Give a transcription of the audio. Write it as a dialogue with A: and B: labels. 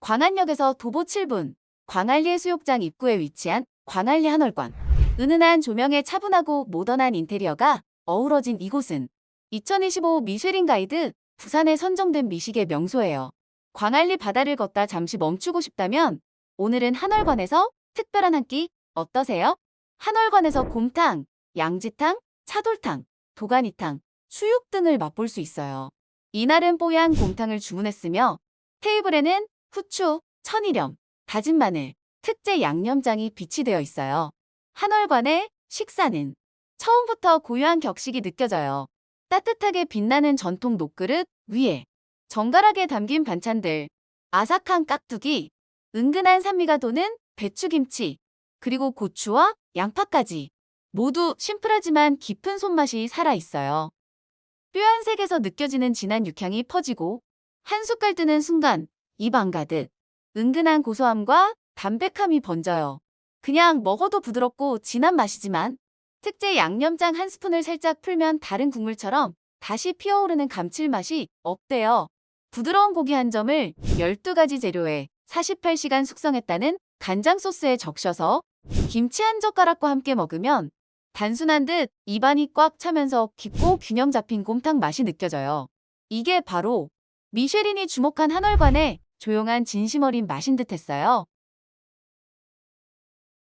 A: 광안역에서 도보 7분, 광안리 해수욕장 입구에 위치한 광안리 한월관. 은은한 조명에 차분하고 모던한 인테리어가 어우러진 이곳은 2025 미쉐린 가이드 부산에 선정된 미식의 명소예요. 광안리 바다를 걷다 잠시 멈추고 싶다면 오늘은 한월관에서 특별한 한 끼 어떠세요? 한월관에서 곰탕, 양지탕, 차돌탕, 도가니탕, 수육 등을 맛볼 수 있어요. 이날은 뽀얀 곰탕을 주문했으며 테이블에는 후추, 천일염, 다진 마늘, 특제 양념장이 비치되어 있어요. 한월관의 식사는 처음부터 고유한 격식이 느껴져요. 따뜻하게 빛나는 전통 녹그릇 위에 정갈하게 담긴 반찬들, 아삭한 깍두기, 은근한 산미가 도는 배추김치, 그리고 고추와 양파까지 모두 심플하지만 깊은 손맛이 살아있어요. 뼈한 색에서 느껴지는 진한 육향이 퍼지고 한 숟갈 뜨는 순간 입안 가득 은근한 고소함과 담백함이 번져요. 그냥 먹어도 부드럽고 진한 맛이지만 특제 양념장 한 스푼을 살짝 풀면 다른 국물처럼 다시 피어오르는 감칠맛이 없대요. 부드러운 고기 한 점을 12가지 재료에 48시간 숙성했다는 간장 소스에 적셔서 김치 한 젓가락과 함께 먹으면 단순한 듯 입안이 꽉 차면서 깊고 균형 잡힌 곰탕 맛이 느껴져요. 이게 바로 미쉐린이 주목한 한월관의 조용한 진심 어린 맛인 듯 했어요.